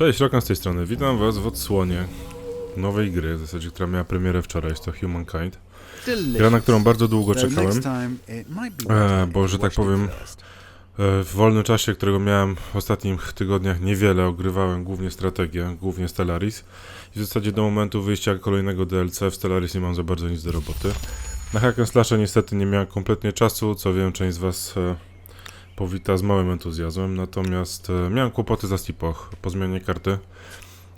Cześć, Rokan z tej strony. Witam was w odsłonie nowej gry, w zasadzie, która miała premierę wczoraj, jest to Humankind. Gra, na którą bardzo długo czekałem, e, bo, że tak powiem, e, w wolnym czasie, którego miałem w ostatnich tygodniach niewiele, ogrywałem głównie strategię, głównie Stellaris i w zasadzie do momentu wyjścia kolejnego DLC w Stellaris nie mam za bardzo nic do roboty. Na Hack Slasha niestety nie miałem kompletnie czasu, co wiem, część z was e, powita z małym entuzjazmem, natomiast e, miałem kłopoty za Stipoch po zmianie karty.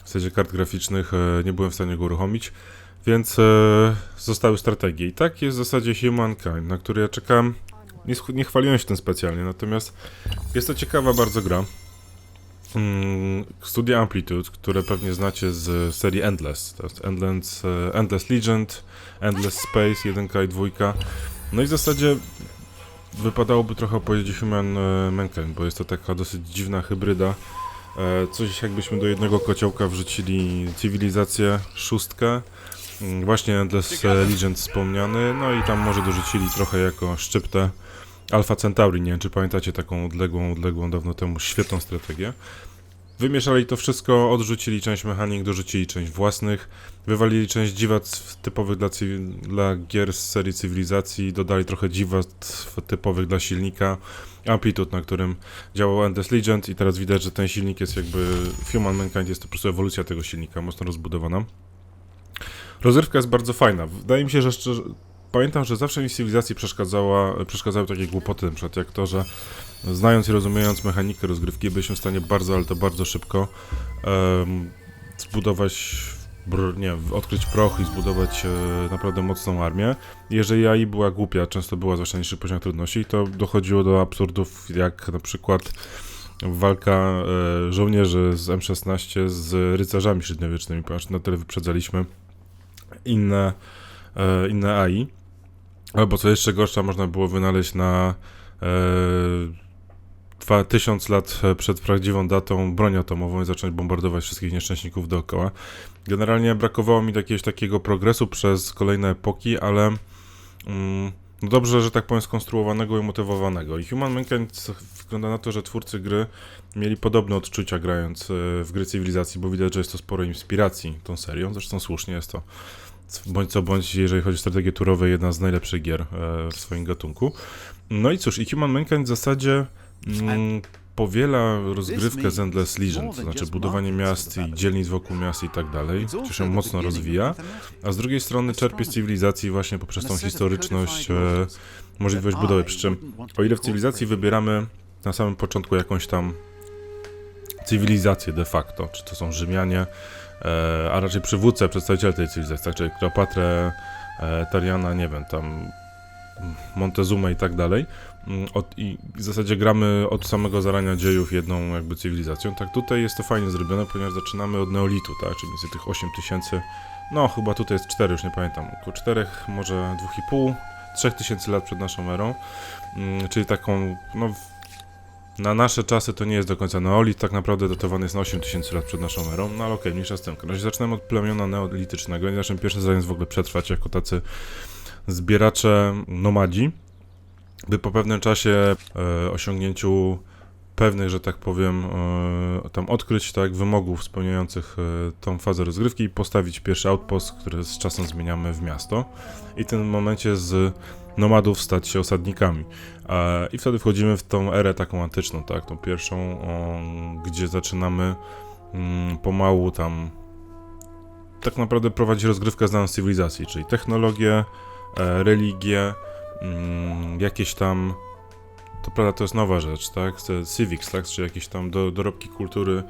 W sensie kart graficznych e, nie byłem w stanie go uruchomić, więc e, zostały strategie. I tak jest w zasadzie Humankind, na który ja czekałem. Nie, nie chwaliłem się tym specjalnie, natomiast jest to ciekawa bardzo gra. Mm, Studia Amplitude, które pewnie znacie z serii Endless. To jest Endless, Endless Legend, Endless Space 1 i 2. No i w zasadzie wypadałoby trochę opowiedzieć Human e, Mankind, bo jest to taka dosyć dziwna hybryda. E, Coś jakbyśmy do jednego kociołka wrzucili cywilizację, szóstkę, mm, właśnie Endless e, Legend wspomniany, no i tam może dorzucili trochę jako szczyptę Alpha Centauri, nie wiem czy pamiętacie taką odległą, odległą dawno temu świetną strategię. Wymieszali to wszystko, odrzucili część mechanik, dorzucili część własnych, wywalili część dziwactw typowych dla, dla gier z serii cywilizacji, dodali trochę dziwactw typowych dla silnika, Amplitude, na którym działał Endless Legend i teraz widać, że ten silnik jest jakby, Human Mankind jest to po prostu ewolucja tego silnika, mocno rozbudowana. Rozrywka jest bardzo fajna. Wydaje mi się, że szczerze, pamiętam, że zawsze mi w cywilizacji przeszkadzała, przeszkadzały takie głupoty, na przykład jak to, że znając i rozumiejąc mechanikę rozgrywki, byliśmy w stanie bardzo, ale to bardzo szybko em, zbudować, br, nie, odkryć proch i zbudować e, naprawdę mocną armię. Jeżeli AI była głupia, często była zwłaszcza na niższych poziomach trudności, to dochodziło do absurdów, jak na przykład walka e, żołnierzy z M16 z rycerzami średniowiecznymi, ponieważ na tyle wyprzedzaliśmy inne, e, inne AI. Albo co jeszcze gorsza, można było wynaleźć na e, lat przed prawdziwą datą broń atomową i zacząć bombardować wszystkich nieszczęśników dookoła. Generalnie brakowało mi jakiegoś takiego progresu przez kolejne epoki, ale mm, no dobrze, że tak powiem, skonstruowanego i umotywowanego. I Human Mankind wygląda na to, że twórcy gry mieli podobne odczucia grając e, w gry cywilizacji, bo widać, że jest to sporo inspiracji tą serią. Zresztą słusznie jest to bądź co bądź, jeżeli chodzi o strategie turowe, jedna z najlepszych gier e, w swoim gatunku. No i cóż, i Human Mankind w zasadzie mm, powiela rozgrywkę z Endless Legend, to znaczy budowanie miast i dzielnic wokół miast i tak dalej, co się mocno rozwija, a z drugiej strony czerpie z cywilizacji właśnie poprzez tą historyczność, e, możliwość budowy, przy czym o ile w cywilizacji wybieramy na samym początku jakąś tam cywilizację de facto, czy to są Rzymianie, a raczej przywódca, przedstawiciel tej cywilizacji, tak, czyli Kleopatrę, e, Tariana, nie wiem, tam Montezuma i tak dalej. Mm, Od, I w zasadzie gramy od samego zarania dziejów jedną jakby cywilizacją. Tak tutaj jest to fajnie zrobione, ponieważ zaczynamy od Neolitu, tak, czyli więcej tych 8000, no chyba tutaj jest 4, już nie pamiętam, około 4, może 2,5, 3000 lat przed naszą erą, Mm, czyli taką, no na nasze czasy to nie jest do końca neolit, tak naprawdę datowany jest na 8000 lat przed naszą erą, no ale okej, mniejsza z tym. Razie zaczynamy od plemiona neolitycznego i naszym pierwszym zadaniem jest w ogóle przetrwać jako tacy zbieracze nomadzi, by po pewnym czasie e, osiągnięciu pewnych, że tak powiem, e, tam odkryć tak wymogów spełniających e, tą fazę rozgrywki i postawić pierwszy outpost, który z czasem zmieniamy w miasto i w tym momencie z nomadów stać się osadnikami. E, I wtedy wchodzimy w tą erę taką antyczną, tak, tą pierwszą, gdzie zaczynamy mm, pomału tam tak naprawdę prowadzić rozgrywkę z daną cywilizacji, czyli technologię, e, religię, mm, jakieś tam to prawda, to jest nowa rzecz, tak? Civics, tak? Czy jakieś tam do, dorobki kultury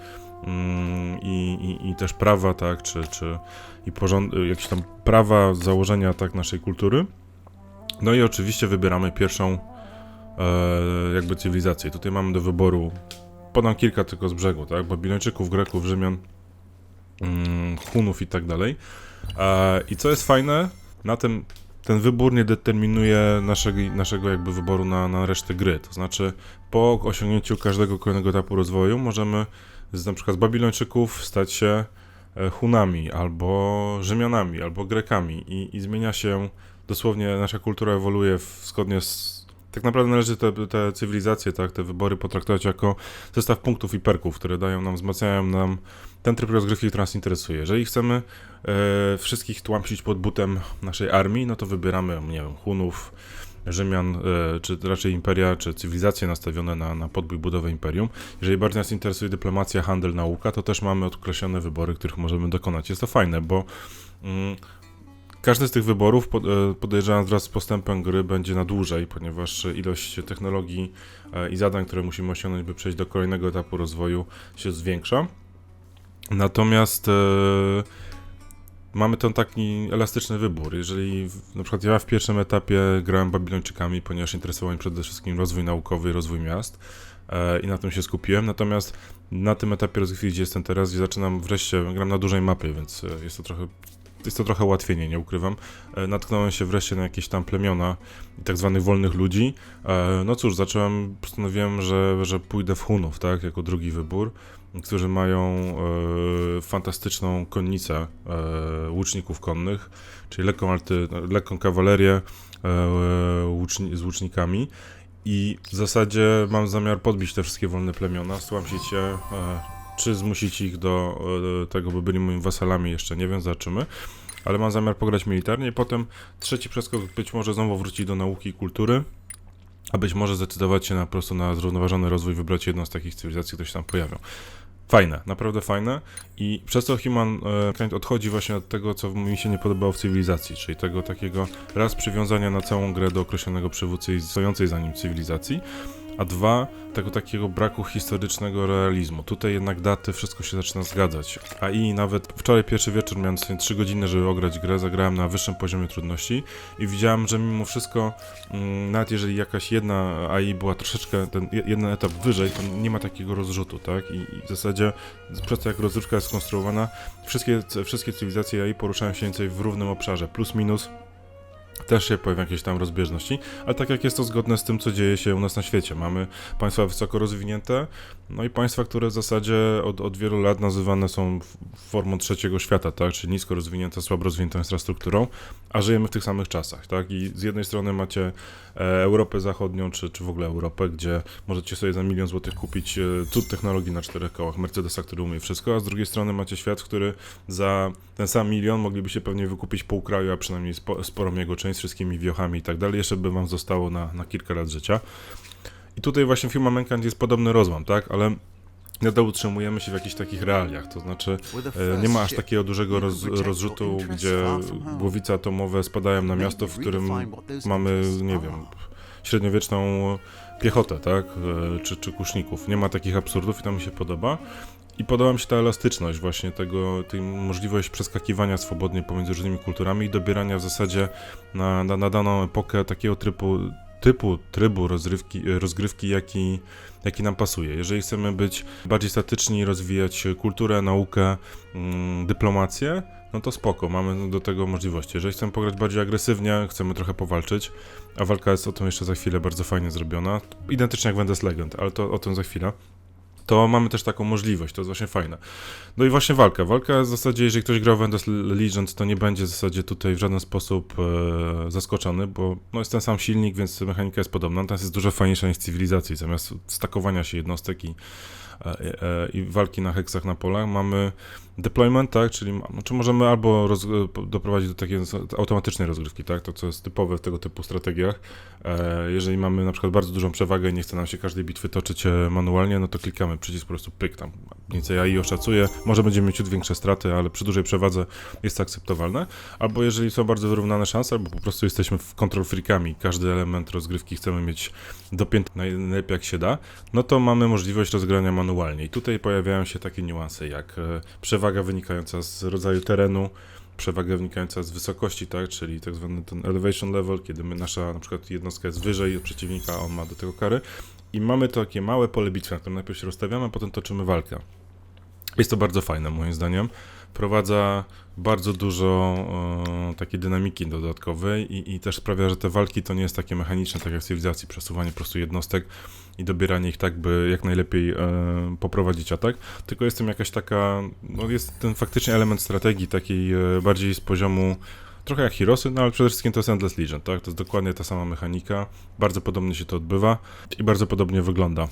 mm, i, i, i też prawa, tak? Czy, czy i porząd, jakieś tam prawa, założenia, tak? Naszej kultury. No i oczywiście wybieramy pierwszą e, jakby cywilizację. Tutaj mamy do wyboru, podam kilka tylko z brzegu, tak? Babilończyków, Greków, Rzymian, mm, Hunów i tak dalej. E, I co jest fajne, na tym ten wybór nie determinuje naszego, naszego jakby wyboru na, na resztę gry. To znaczy, po osiągnięciu każdego kolejnego etapu rozwoju możemy z, na przykład z Babilończyków stać się e, Hunami, albo Rzymianami, albo Grekami i, i zmienia się dosłownie, nasza kultura ewoluuje zgodnie z tak naprawdę należy te, te cywilizacje, tak, te wybory potraktować jako zestaw punktów i perków, które dają nam, wzmacniają nam ten tryb rozgrywki, który nas interesuje. Jeżeli chcemy e, wszystkich tłamsić pod butem naszej armii, no to wybieramy, nie wiem, Hunów, Rzymian, e, czy raczej imperia, czy cywilizacje nastawione na, na podbój budowy imperium. Jeżeli bardziej nas interesuje dyplomacja, handel, nauka, to też mamy określone wybory, których możemy dokonać. Jest to fajne, bo mm, każdy z tych wyborów, e, podejrzewam, wraz z postępem gry będzie na dłużej, ponieważ ilość technologii e, i zadań, które musimy osiągnąć, by przejść do kolejnego etapu rozwoju, się zwiększa. Natomiast e, mamy ten taki elastyczny wybór. Jeżeli na przykład ja w pierwszym etapie grałem Babilończykami, ponieważ interesował mnie przede wszystkim rozwój naukowy, rozwój miast e, i na tym się skupiłem. Natomiast na tym etapie rozgrywki, gdzie jestem teraz, gdzie zaczynam wreszcie, gram na dużej mapie, więc jest to trochę jest to trochę ułatwienie, nie ukrywam. E, natknąłem się wreszcie na jakieś tam plemiona i tak zwanych wolnych ludzi. E, no cóż, zacząłem, postanowiłem, że, że pójdę w Hunów, tak, jako drugi wybór, którzy mają e, fantastyczną konnicę e, łuczników konnych, czyli lekką, alty, lekką kawalerię e, łuczni, z łucznikami. I w zasadzie mam zamiar podbić te wszystkie wolne plemiona, stłamsić je e, czy zmusić ich do e, tego, by byli moimi wasalami, jeszcze nie wiem, zobaczymy. Ale mam zamiar pograć militarnie potem trzeci przeskok być może znowu wrócić do nauki i kultury, a być może zdecydować się na po prostu na zrównoważony rozwój, wybrać jedną z takich cywilizacji, które się tam pojawią. Fajne, naprawdę fajne i przez to Human e, odchodzi właśnie od tego, co mi się nie podobało w cywilizacji, czyli tego takiego raz przywiązania na całą grę do określonego przywódcy i stojącej za nim cywilizacji, a dwa, tego takiego braku historycznego realizmu. Tutaj jednak daty, wszystko się zaczyna zgadzać. A i nawet wczoraj pierwszy wieczór miałem 3 godziny, żeby ograć grę, zagrałem na wyższym poziomie trudności i widziałem, że mimo wszystko, mm, nawet jeżeli jakaś jedna AI była troszeczkę, ten jeden etap wyżej, to nie ma takiego rozrzutu, tak? I, i w zasadzie przez to, jak rozrywka jest skonstruowana, wszystkie, wszystkie cywilizacje AI poruszają się więcej w równym obszarze, plus minus też się pojawią jakieś tam rozbieżności, ale tak jak jest to zgodne z tym, co dzieje się u nas na świecie. Mamy państwa wysoko rozwinięte, no i państwa, które w zasadzie od, od wielu lat nazywane są formą trzeciego świata, tak, czyli nisko rozwinięte, słabo rozwiniętą infrastrukturą, a żyjemy w tych samych czasach, tak, i z jednej strony macie e, Europę Zachodnią, czy, czy w ogóle Europę, gdzie możecie sobie za milion złotych kupić e, cud technologii na czterech kołach, Mercedesa, który umie wszystko, a z drugiej strony macie świat, który za ten sam milion moglibyście pewnie wykupić pół kraju, a przynajmniej spo, sporą jego część z wszystkimi wiochami i tak dalej, jeszcze by wam zostało na, na kilka lat życia. I tutaj właśnie w Human Mankind jest podobny rozłam, tak, ale nadal utrzymujemy się w jakichś takich realiach, to znaczy e, nie ma aż takiego dużego roz, rozrzutu, gdzie głowice atomowe spadają na miasto, w którym mamy, nie wiem, średniowieczną piechotę, tak, e, czy, czy kuszników. Nie ma takich absurdów i to mi się podoba. I podoba mi się ta elastyczność właśnie tego, tej możliwość przeskakiwania swobodnie pomiędzy różnymi kulturami i dobierania w zasadzie na, na, na daną epokę takiego trybu, typu trybu rozrywki, rozgrywki, jaki, jaki nam pasuje. Jeżeli chcemy być bardziej statyczni, rozwijać kulturę, naukę, mm, dyplomację, no to spoko, mamy do tego możliwości. Jeżeli chcemy pograć bardziej agresywnie, chcemy trochę powalczyć, a walka jest o tym jeszcze za chwilę bardzo fajnie zrobiona, identycznie jak Wendes Legend, ale to o tym za chwilę to mamy też taką możliwość, to jest właśnie fajne. No i właśnie walka. Walka w zasadzie, jeżeli ktoś grał w Endless Legend, to nie będzie w zasadzie tutaj w żaden sposób e, zaskoczony, bo no jest ten sam silnik, więc mechanika jest podobna, natomiast jest dużo fajniejsza niż cywilizacji. Zamiast stakowania się jednostek i, e, e, i walki na heksach na polach, mamy deployment, tak, czyli czy możemy albo roz, doprowadzić do takiej automatycznej rozgrywki, tak, to co jest typowe w tego typu strategiach. E, jeżeli mamy na przykład bardzo dużą przewagę i nie chce nam się każdej bitwy toczyć e, manualnie, no to klikamy przycisk po prostu pyk tam, mniej więcej AI oszacuje, może będziemy mieć ciut większe straty, ale przy dużej przewadze jest to akceptowalne. Albo jeżeli są bardzo wyrównane szanse, albo po prostu jesteśmy control freakami, każdy element rozgrywki chcemy mieć dopięty najlepiej jak się da, no to mamy możliwość rozgrania manualnie. I tutaj pojawiają się takie niuanse jak e, przewaga wynikająca z rodzaju terenu, przewaga wynikająca z wysokości, tak, czyli tak zwany ten elevation level, kiedy my, nasza na przykład jednostka jest wyżej od przeciwnika, on ma do tego kary i mamy takie małe pole bitwy, na którym najpierw się rozstawiamy, a potem toczymy walkę. Jest to bardzo fajne moim zdaniem. Prowadza bardzo dużo e, takiej dynamiki dodatkowej i, i, też sprawia, że te walki to nie jest takie mechaniczne, tak jak w cywilizacji, przesuwanie po prostu jednostek i dobieranie ich tak, by jak najlepiej e, poprowadzić atak, tylko jest tym jakaś taka, no jest ten faktycznie element strategii takiej e, bardziej z poziomu Trochę jak Heroesy, no ale przede wszystkim to jest Endless Legion, tak? To jest dokładnie ta sama mechanika, bardzo podobnie się to odbywa i bardzo podobnie wygląda.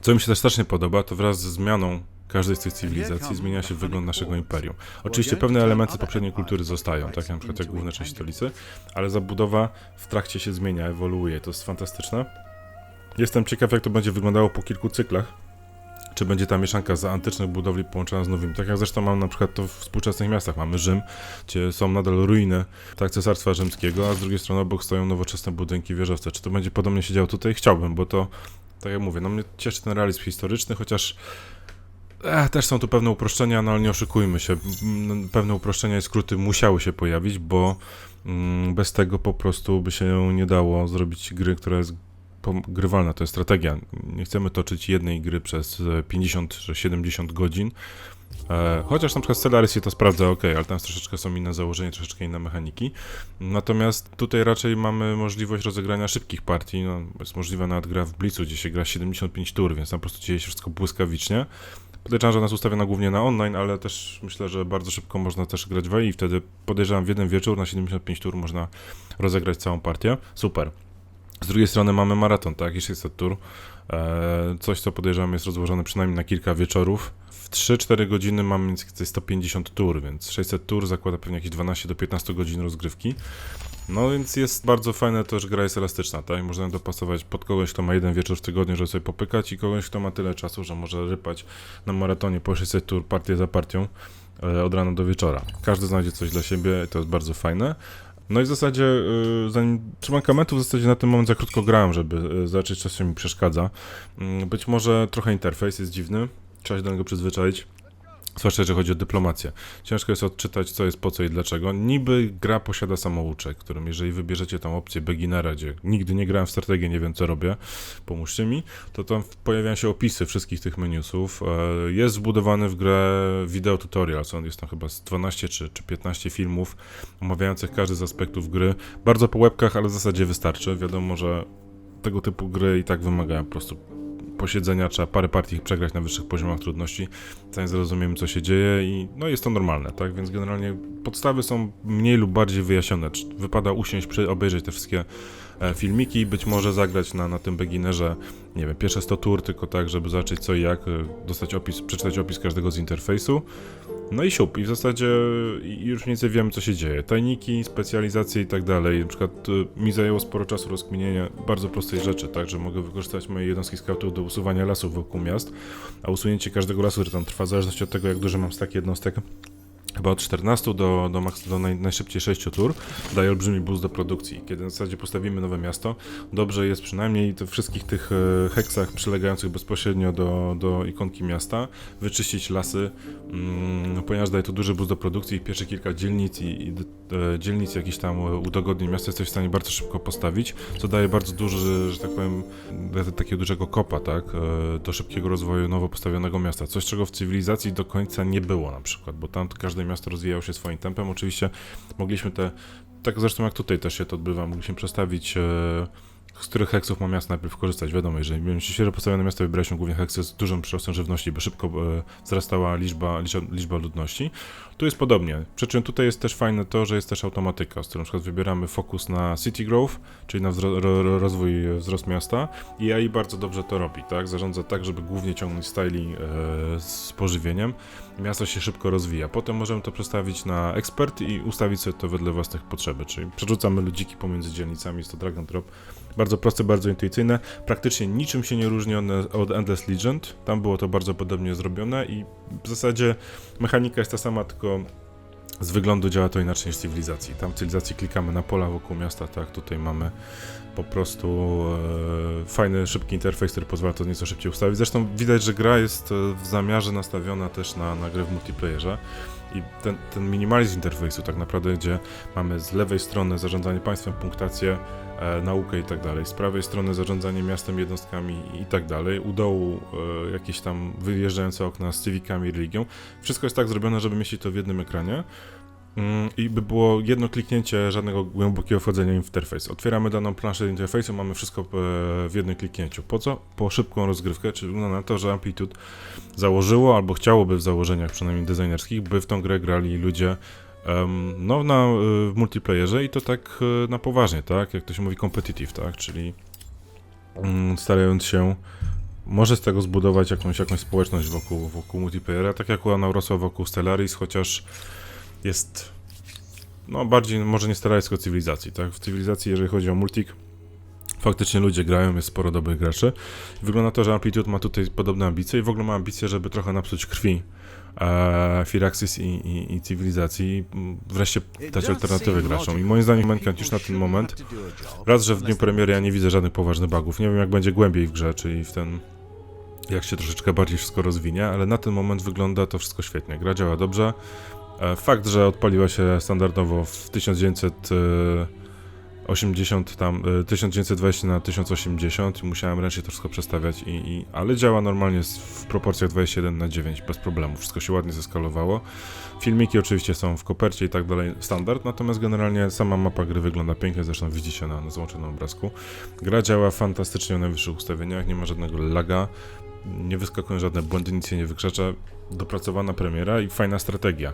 Co mi się też strasznie podoba, to wraz ze zmianą każdej z tych cywilizacji zmienia się wygląd naszego imperium. Oczywiście pewne elementy poprzedniej kultury zostają, tak jak na przykład jak główne część stolicy, ale zabudowa w trakcie się zmienia, ewoluuje, to jest fantastyczne. Jestem ciekaw, jak to będzie wyglądało po kilku cyklach. Czy będzie ta mieszanka z antycznych budowli połączona z nowymi. Tak jak zresztą mam na przykład to w współczesnych miastach. Mamy Rzym, gdzie są nadal ruiny tak cesarstwa rzymskiego, a z drugiej strony obok stoją nowoczesne budynki wieżowce. Czy to będzie podobnie się działo tutaj? Chciałbym, bo to, tak jak mówię, no mnie cieszy ten realizm historyczny, chociaż E, też są tu pewne uproszczenia, no ale nie oszukujmy się. Pewne uproszczenia i skróty musiały się pojawić, bo mm, bez tego po prostu by się nie dało zrobić gry, która jest grywalna. To jest strategia. Nie chcemy toczyć jednej gry przez e, 50 czy 70 godzin. E, chociaż na przykład Stellaris się to sprawdza, ok, ale tam troszeczkę są inne założenia, troszeczkę inne mechaniki. Natomiast tutaj raczej mamy możliwość rozegrania szybkich partii. No, jest możliwa nawet gra w Blitzu, gdzie się gra 75 tur, więc tam po prostu dzieje się wszystko błyskawicznie. Podejrzewam, że nas ustawiona głównie na online, ale też myślę, że bardzo szybko można też grać w AI i wtedy podejrzewam w jeden wieczór na 75 tur można rozegrać całą partię. Super. Z drugiej strony mamy maraton, tak, i 600 tur. Eee, coś, co podejrzewam jest rozłożone przynajmniej na kilka wieczorów. W 3-4 godziny mamy więcej 150 tur, więc 600 tur zakłada pewnie jakieś 12 do 15 godzin rozgrywki. No więc jest bardzo fajne to, że gra jest elastyczna, tak? Można ją dopasować pod kogoś, kto ma jeden wieczór w tygodniu, żeby sobie popykać i kogoś, kto ma tyle czasu, że może rypać na maratonie po 600 tur partię za partią e, od rana do wieczora. Każdy znajdzie coś dla siebie i to jest bardzo fajne. No i w zasadzie, y, zanim przy mankamentu w zasadzie na ten moment za krótko grałem, żeby y, zobaczyć, co się mi przeszkadza. Mm, Być może trochę interfejs jest dziwny, trzeba się do niego przyzwyczaić. Zwłaszcza jeżeli chodzi o dyplomację. Ciężko jest odczytać, co jest po co i dlaczego. Niby gra posiada samouczek, którym jeżeli wybierzecie tą opcję beginnera, gdzie nigdy nie grałem w strategię, nie wiem co robię, pomóżcie mi, to tam pojawiają się opisy wszystkich tych menusów. E, Jest wbudowany w grę wideo tutorial, co jest tam chyba z 12 czy, czy 15 filmów omawiających każdy z aspektów gry. Bardzo po łebkach, ale w zasadzie wystarczy. Wiadomo, że tego typu gry i tak wymagają po prostu posiedzenia, trzeba parę partii przegrać na wyższych poziomach trudności, zanim zrozumiemy, co się dzieje i no jest to normalne, tak? Więc generalnie podstawy są mniej lub bardziej wyjaśnione. Wypada usiąść, obejrzeć te wszystkie e, filmiki, być może zagrać na, na tym beginnerze, nie wiem, pierwsze 100 tur, tylko tak, żeby zobaczyć co i jak, e, dostać opis, przeczytać opis każdego z interfejsu. No i siup, i w zasadzie już mniej więcej wiemy, co się dzieje. Tajniki, specjalizacje i tak dalej. Na przykład y, mi zajęło sporo czasu rozkminienia bardzo prostej rzeczy, tak, że mogę wykorzystać moje jednostki scoutów do usuwania lasów wokół miast, a usunięcie każdego lasu, który tam trwa, w zależności od tego, jak duży mam stak jednostek, chyba od 14 do, do, maks, do naj, najszybciej 6 tur, daje olbrzymi boost do produkcji. Kiedy w zasadzie postawimy nowe miasto, dobrze jest przynajmniej te wszystkich tych e, heksach przylegających bezpośrednio do, do ikonki miasta wyczyścić lasy, mm, ponieważ daje to duży boost do produkcji pierwsze kilka dzielnic i, i e, dzielnic jakichś tam e, udogodnień miasta jesteś w stanie bardzo szybko postawić, co daje bardzo duży, że tak powiem, takiego dużego kopa, tak, e, do szybkiego rozwoju nowo postawionego miasta. Coś, czego w cywilizacji do końca nie było na przykład, bo tam każde miasto rozwijało się swoim tempem. Oczywiście mogliśmy te, tak zresztą jak tutaj też się to odbywa, mogliśmy przestawić e, z których heksów ma miasto najpierw korzystać. Wiadomo, jeżeli mieliśmy świeżo postawione miasto, wybieraliśmy głównie heksy z dużym przyrostem żywności, bo szybko e, wzrastała liczba, liczba, ludności. Tu jest podobnie. Przy czym tutaj jest też fajne to, że jest też automatyka, z którą na przykład wybieramy fokus na city growth, czyli na wzro- ro- ro- rozwój, e, wzrost miasta i AI bardzo dobrze to robi, tak? Zarządza tak, żeby głównie ciągnąć styli e, z pożywieniem. Miasto się szybko rozwija. Potem możemy to przestawić na ekspert i ustawić sobie to wedle własnych potrzeby, czyli przerzucamy ludziki pomiędzy dzielnicami, jest to drag and drop. Bardzo proste, bardzo intuicyjne. Praktycznie niczym się nie różni od, Endless Legend. Tam było to bardzo podobnie zrobione i w zasadzie mechanika jest ta sama, tylko z wyglądu działa to inaczej niż w cywilizacji. Tam w cywilizacji klikamy na pola wokół miasta, tak tutaj mamy po prostu e, fajny, szybki interfejs, który pozwala to nieco szybciej ustawić. Zresztą widać, że gra jest e, w zamiarze nastawiona też na, na grę w multiplayerze. I ten, ten minimalizm interfejsu tak naprawdę, gdzie mamy z lewej strony zarządzanie państwem, punktację, naukę i tak dalej, z prawej strony zarządzanie miastem, jednostkami i tak dalej, u dołu e, jakieś tam wyjeżdżające okna z cywikami, religią. Wszystko jest tak zrobione, żeby mieścić to w jednym ekranie. Mm, I by było jedno kliknięcie, żadnego głębokiego wchodzenia w interfejs. Otwieramy daną planszę interfejsu, mamy wszystko e, w jednym kliknięciu. Po co? Po szybką rozgrywkę, czyli wygląda na to, że Amplitude założyło, albo chciałoby w założeniach przynajmniej designerskich, by w tą grę grali ludzie no na y, w multiplayerze i to tak y, na poważnie, tak? Jak to się mówi competitive, tak? Czyli mm, starając się może z tego zbudować jakąś, jakąś społeczność wokół, wokół multiplayera, tak jak ona urosła wokół Stellaris, chociaż jest no bardziej, może nie Stellaris, tylko cywilizacji, tak? W cywilizacji, jeżeli chodzi o multik, faktycznie ludzie grają, jest sporo dobrych graczy. Wygląda to, że Amplitude ma tutaj podobne ambicje i w ogóle ma ambicje, żeby trochę napsuć krwi e, Firaxis i, i, i cywilizacji, wreszcie dać alternatywy graczom. I moim zdaniem Mankind już na ten moment, raz, że w dniu premiery ja nie widzę żadnych poważnych bugów, nie wiem jak będzie głębiej w grze, czyli w ten, jak się troszeczkę bardziej wszystko rozwinie, ale na ten moment wygląda to wszystko świetnie. Gra działa dobrze. E, Fakt, że odpaliła się standardowo w 1980 tam, e, 1920 na 1080 i musiałem ręcznie to wszystko przestawiać, i, i, ale działa normalnie w proporcjach 21 na 9 bez problemu, wszystko się ładnie zeskalowało. Filmiki oczywiście są w kopercie i tak dalej, standard, natomiast generalnie sama mapa gry wygląda pięknie, zresztą widzicie na, na załączonym obrazku. Gra działa fantastycznie w najwyższych ustawieniach, nie ma żadnego laga, nie wyskakują żadne błędy, nic się nie wykrzacza, dopracowana premiera i fajna strategia.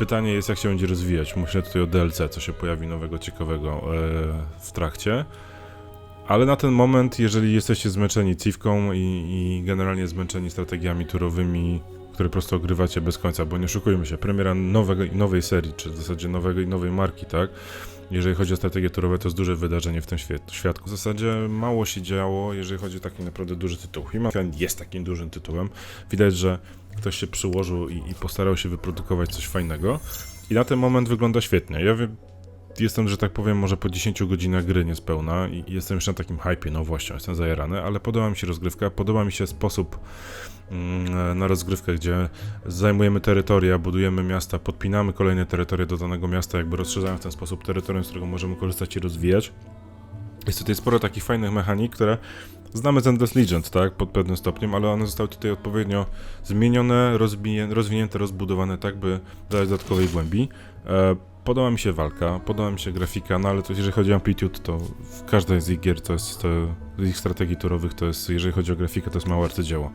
Pytanie jest, jak się będzie rozwijać. Myślę tutaj o DLC, co się pojawi nowego, ciekawego e, w trakcie. Ale na ten moment, jeżeli jesteście zmęczeni cywką i, i generalnie zmęczeni strategiami turowymi, które po prostu ogrywacie bez końca, bo nie oszukujmy się, premiera nowego, nowej serii, czy w zasadzie nowego, nowej marki, tak? Jeżeli chodzi o strategie turowe, to jest duże wydarzenie w tym świadku. W zasadzie mało się działo, jeżeli chodzi o taki naprawdę duży tytuł. Human jest takim dużym tytułem. Widać, że ktoś się przyłożył i, i postarał się wyprodukować coś fajnego. I na ten moment wygląda świetnie. Ja wiem, jestem, że tak powiem, może po 10 godzinach gry niespełna i jestem jeszcze na takim hypie, no właśnie, jestem zajarany, ale podoba mi się rozgrywka, podoba mi się sposób mm, na rozgrywkę, gdzie zajmujemy terytoria, budujemy miasta, podpinamy kolejne terytoria do danego miasta, jakby rozszerzając w ten sposób terytorium, z którego możemy korzystać i rozwijać. Jest tutaj sporo takich fajnych mechanik, które znamy z Endless Legend, tak, pod pewnym stopniem, ale one zostały tutaj odpowiednio zmienione, rozwinięte, rozbudowane tak, by dodać dodatkowej głębi. E, podoba mi się walka, podoba mi się grafika, no ale to jeżeli chodzi o Amplitude, to w każdej z ich gier, to jest, to, ich strategii turowych, to jest, jeżeli chodzi o grafikę, to jest małe arcydzieło.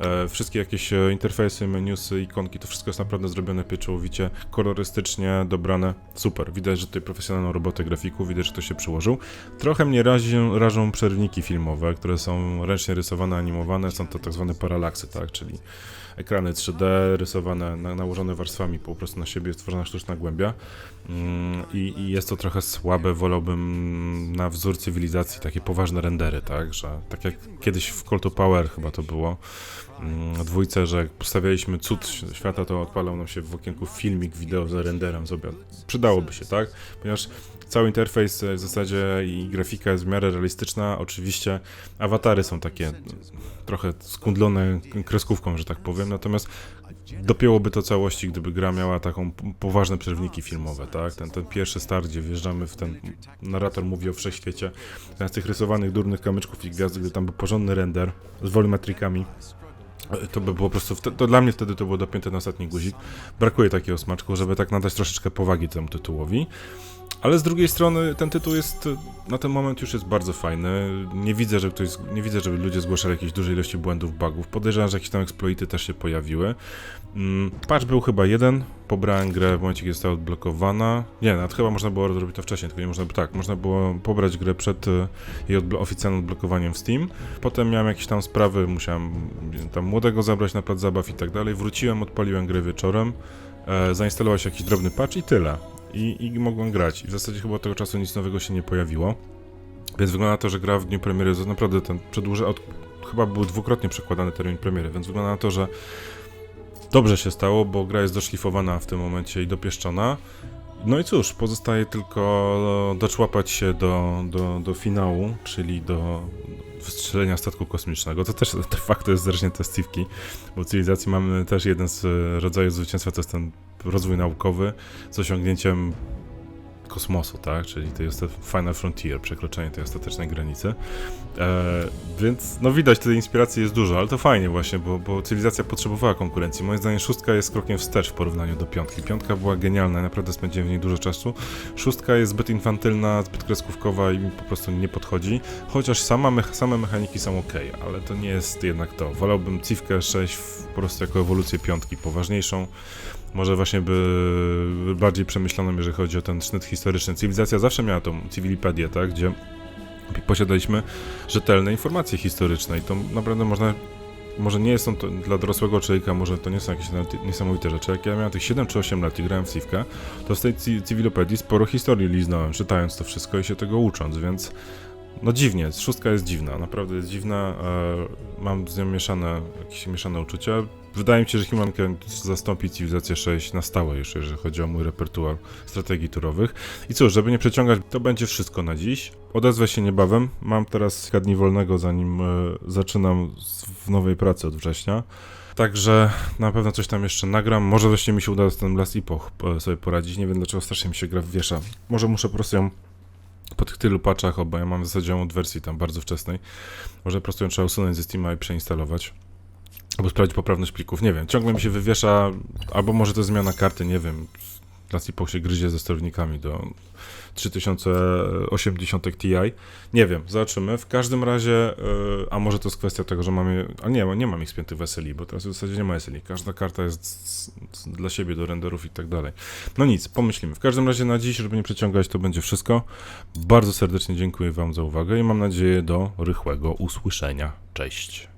E, wszystkie jakieś e, interfejsy, menusy, ikonki, to wszystko jest naprawdę zrobione pieczołowicie, kolorystycznie dobrane, super. Widać, że tutaj profesjonalną robotę grafików, widać, że to się przyłożył. Trochę mnie razią, rażą przerwniki filmowe, które są ręcznie rysowane, animowane, są to tak zwane paralaksy, tak, czyli ekrany 3D rysowane, na, nałożone warstwami po prostu na siebie, stworzona sztuczna głębia mm, i, i jest to trochę słabe, wolałbym na wzór cywilizacji takie poważne rendery, tak, że tak jak kiedyś w Call to Power chyba to było, mm, dwójce, że jak postawialiśmy cud świata, to odpalał nam się w okienku filmik wideo z renderem zrobiony. Przydałoby się, tak? Ponieważ cały interfejs e, w zasadzie i grafika jest w miarę realistyczna. Oczywiście awatary są takie trochę skundlone kreskówką, że tak powiem, natomiast dopięłoby to całości, gdyby gra miała taką poważne przerwniki filmowe, tak? Ten, ten pierwszy start, gdzie wjeżdżamy w ten, narrator mówi o wszechświecie, zamiast tych rysowanych durnych kamyczków i gwiazd, gdy tam był porządny render z wolumetrykami, to by było po prostu, to dla mnie wtedy to było dopięte na ostatni guzik. Brakuje takiego smaczku, żeby tak nadać troszeczkę powagi temu tytułowi. Ale z drugiej strony ten tytuł jest na ten moment już jest bardzo fajny. Nie widzę, że ktoś, nie widzę, żeby ludzie zgłaszali jakieś duże ilości błędów, bugów. Podejrzewam, że jakieś tam exploity też się pojawiły. Mm, patch był chyba jeden. Pobrałem grę w momencie, kiedy została odblokowana. Nie, nawet chyba można było zrobić to wcześniej, tylko nie można tak, można było pobrać grę przed e, jej oficjalnym odblokowaniem w Steam. Potem miałem jakieś tam sprawy, musiałem tam młodego zabrać na plac zabaw i tak dalej. Wróciłem, odpaliłem grę wieczorem, e, zainstalował się jakiś drobny patch i tyle. I, I mogłem grać. I w zasadzie chyba od tego czasu nic nowego się nie pojawiło. Więc wygląda na to, że gra w dniu premiery to naprawdę ten przedłuża od, chyba był dwukrotnie przekładany termin premiery, więc wygląda na to, że dobrze się stało, bo gra jest doszlifowana w tym momencie i dopieszczona. No i cóż, pozostaje tylko doczłapać się do, do, do finału, czyli do wystrzelenia statku kosmicznego. To też de facto jest zresztą z Civki, bo w cywilizacji mamy też jeden z e, rodzajów zwycięstwa, to jest ten rozwój naukowy z osiągnięciem kosmosu, tak? Czyli to jest Final Frontier, przekroczenie tej ostatecznej granicy. E, więc no widać, tej inspiracji jest dużo, ale to fajnie właśnie, bo, bo cywilizacja potrzebowała konkurencji. Moim zdaniem szóstka jest krokiem wstecz w porównaniu do piątki. Piątka była genialna, naprawdę spędziłem w niej dużo czasu. Szóstka jest zbyt infantylna, zbyt kreskówkowa i mi po prostu nie podchodzi. Chociaż sama mecha, same mechaniki są ok, ale to nie jest jednak to. Wolałbym Civkę 6 w, po prostu jako ewolucję piątki, poważniejszą, może właśnie by bardziej przemyślaną, jeżeli chodzi o ten sznyt historyczny. Cywilizacja zawsze miała tą cywilipedię, tak, gdzie posiadaliśmy rzetelne informacje historyczne i to naprawdę można może nie są to dla dorosłego człowieka, może to nie są jakieś niesamowite rzeczy. Jak ja miałem tych 7 czy 8 lat i grałem w Civkę, to z tej cywilopedii sporo historii liznąłem, czytając to wszystko i się tego ucząc, więc no dziwnie, szóstka jest dziwna, naprawdę jest dziwna, e, mam z nią mieszane, jakieś mieszane uczucia. Wydaje mi się, że Humankind zastąpi Cywilizację 6 na stałe jeżeli chodzi o mój repertuar strategii turowych. I cóż, żeby nie przeciągać, to będzie wszystko na dziś. Odezwę się niebawem. Mam teraz kilka dni wolnego, zanim e, zaczynam w nowej pracy od września. Także na pewno coś tam jeszcze nagram. Może wreszcie mi się uda z tym Last Epoch e, sobie poradzić. Nie wiem dlaczego strasznie mi się gra wiesza. Może muszę po prostu ją po tych tylu patchach, bo ja mam w zasadzie ją od wersji tam bardzo wczesnej. Może po prostu ją trzeba usunąć ze Steama i przeinstalować. Albo sprawdzić poprawność plików, nie wiem. Ciągle mi się wywiesza, albo może to zmiana karty, nie wiem. Epoch się gryzie ze sterownikami do 3080 Ti. Nie wiem, zobaczymy. W każdym razie, yy, a może to jest kwestia tego, że mamy. A nie, nie mam ich spiętych w SLI, bo teraz w zasadzie nie ma SLI. Każda karta jest dla siebie, do renderów i tak dalej. No nic, pomyślimy. W każdym razie na dziś, żeby nie przeciągać, to będzie wszystko. Bardzo serdecznie dziękuję Wam za uwagę i mam nadzieję do rychłego usłyszenia. Cześć.